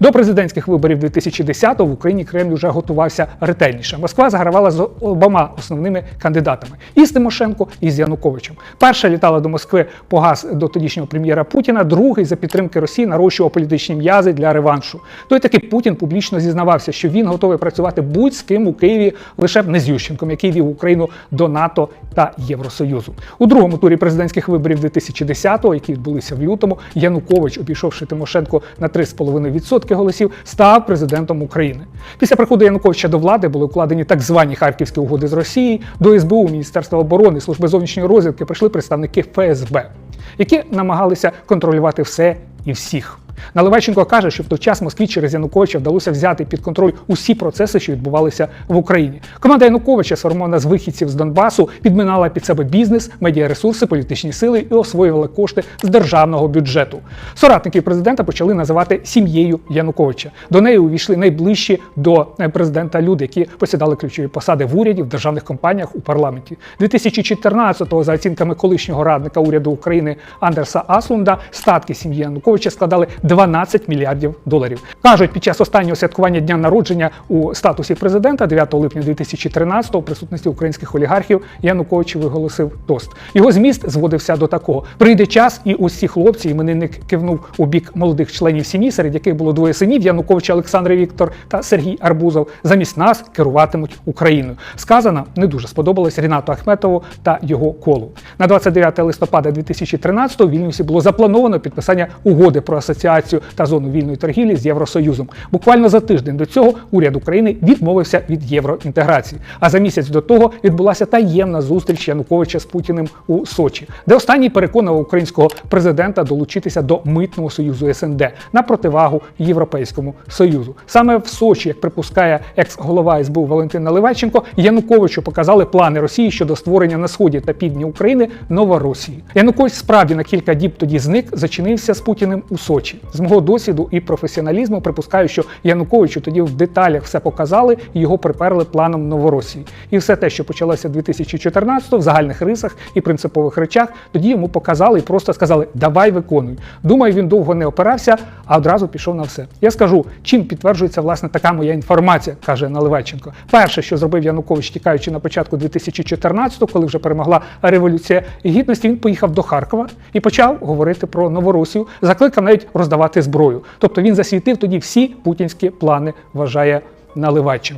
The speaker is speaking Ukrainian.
До президентських виборів 2010-го в Україні Кремль вже готувався ретельніше. Москва загравала з обома основними кандидатами і з Тимошенко, і з Януковичем. Перша літала до Москви по газ до тодішнього прем'єра Путіна, другий за підтримки Росії нарощував політичні м'язи для реваншу. Той таки Путін публічно зізнавався, що він готовий працювати будь з ким у Києві, лише б не з Ющенком, який вів Україну до НАТО та Євросоюзу. У другому турі президентських виборів 2010-го, які відбулися в лютому, Янукович, обійшовши Тимошенко на 3,5% голосів, став президентом України. Після приходу Януковича до влади були укладені так звані харківські угоди з Росією. До СБУ, Міністерства оборони, служби зовнішньої розвідки прийшли представники ФСБ, які намагалися контролювати все і всіх. Наливайченко каже, що в той час Москві через Януковича вдалося взяти під контроль усі процеси, що відбувалися в Україні. Команда Януковича, сформована з вихідців з Донбасу, підминала під себе бізнес, медіаресурси, політичні сили і освоювала кошти з державного бюджету. Соратники президента почали називати сім'єю Януковича. До неї увійшли найближчі до е, президента люди, які посідали ключові посади в уряді, в державних компаніях у парламенті. 2014-го, за оцінками колишнього радника уряду України Андерса Аслунда, статки сім'ї Януковича складали 12 мільярдів доларів. Кажуть, під час останнього святкування дня народження у статусі президента 9 липня 2013-го в присутності українських олігархів Янукович виголосив тост. Його зміст зводився до такого: прийде час, і усі хлопці, іменинник кивнув у бік молодих членів сім'ї, серед яких було двоє синів Януковича Олександр Віктор та Сергій Арбузов. Замість нас керуватимуть Україною. Сказано не дуже сподобалось Рінату Ахметову та його колу. На 29 листопада 2013-го в Вільнюсі було заплановано підписання угоди про асоціацію та зону вільної торгівлі з Євросоюзом. Буквально за тиждень до цього уряд України відмовився від євроінтеграції. А за місяць до того відбулася таємна зустріч Януковича з Путіним у Сочі, де останній переконував українського президента долучитися до митного союзу СНД на противагу Європейському союзу. Саме в Сочі, як припускає екс-голова СБУ Валентин Наливайченко, Януковичу показали плани Росії щодо створення на сході та півдні України Новоросії. Янукович справді на кілька діб тоді зник, зачинився з Путіним у Сочі. З мого досвіду і професіоналізму припускаю, що Януковичу тоді в деталях все показали і його приперли планом Новоросії. І все те, що почалося 2014 в загальних рисах і принципових речах, тоді йому показали і просто сказали Давай виконуй. Думаю, він довго не опирався, а одразу пішов на все. Я скажу, чим підтверджується власне така моя інформація, каже Наливайченко. Перше, що зробив Янукович, тікаючи на початку 2014-го, коли вже перемогла революція гідності, він поїхав до Харкова і почав говорити про Новоросію, закликав навіть роздавати зброю. Тобто він засвітив тоді всі путінські плани, вважає Наливайченко.